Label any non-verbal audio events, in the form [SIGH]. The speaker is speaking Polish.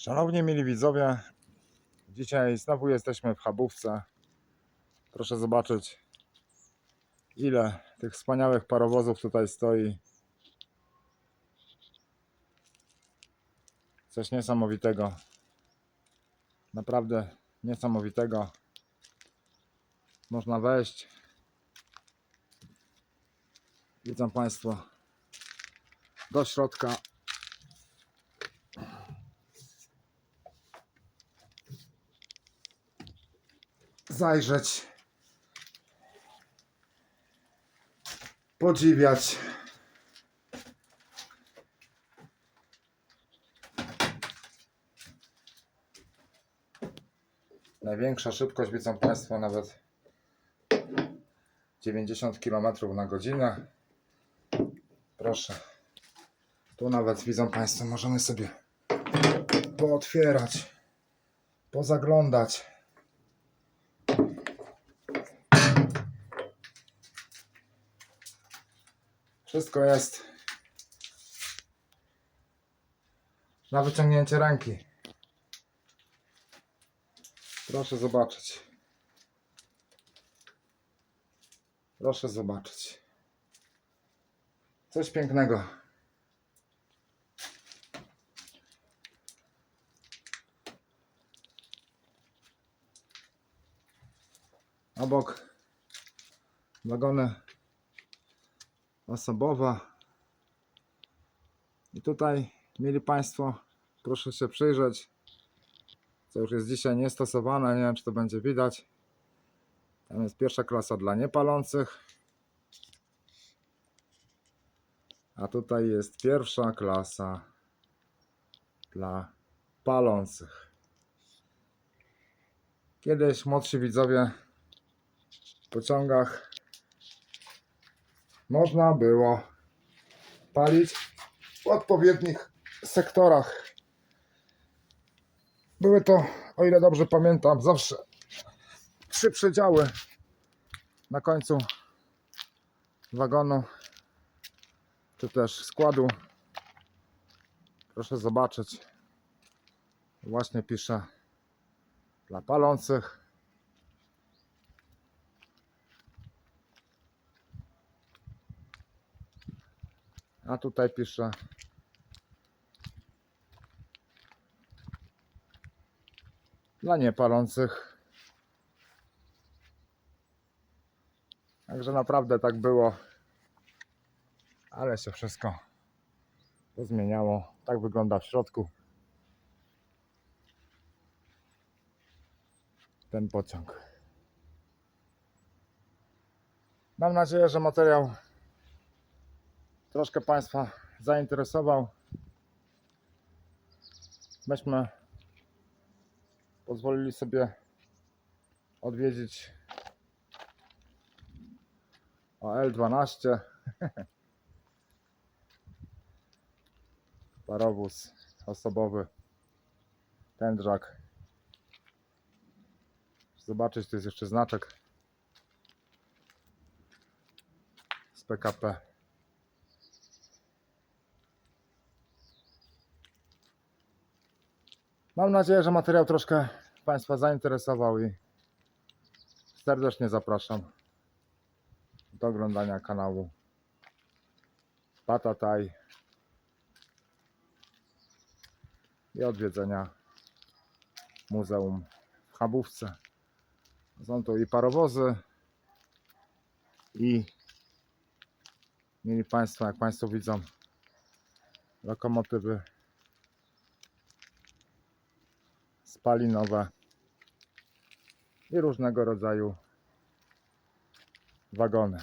Szanowni mili widzowie, dzisiaj znowu jesteśmy w Chabówce. Proszę zobaczyć, ile tych wspaniałych parowozów tutaj stoi. Coś niesamowitego. Naprawdę niesamowitego. Można wejść. Widzą Państwo do środka zajrzeć, podziwiać. Największa szybkość widzą Państwo nawet 90 km na godzinę. Proszę. Tu nawet widzą Państwo, możemy sobie pootwierać, pozaglądać. Wszystko jest na wyciągnięcie ręki. Proszę zobaczyć. Proszę zobaczyć. Coś pięknego. Obok wagony osobowa. I tutaj, mieli Państwo, proszę się przyjrzeć, co już jest dzisiaj niestosowane, nie wiem czy to będzie widać. Tam jest pierwsza klasa dla niepalących. A tutaj jest pierwsza klasa dla palących. Kiedyś młodsi widzowie w pociągach można było palić w odpowiednich sektorach. Były to, o ile dobrze pamiętam, zawsze trzy przedziały na końcu wagonu czy też składu. Proszę zobaczyć. Właśnie piszę dla palących. A tutaj piszę dla niepalących. Także naprawdę tak było. Ale się wszystko pozmieniało. Tak wygląda w środku ten pociąg. Mam nadzieję, że materiał troszkę Państwa zainteresował. Myśmy pozwolili sobie odwiedzić OL12 [LAUGHS] parowóz osobowy tędrzak. Zobaczyć tu jest jeszcze znaczek z PKP Mam nadzieję, że materiał troszkę Państwa zainteresował i serdecznie zapraszam do oglądania kanału Patataj i odwiedzenia Muzeum w Chabówce. Są tu i parowozy i mieli Państwo, jak Państwo widzą, lokomotywy spalinowe i różnego rodzaju wagony.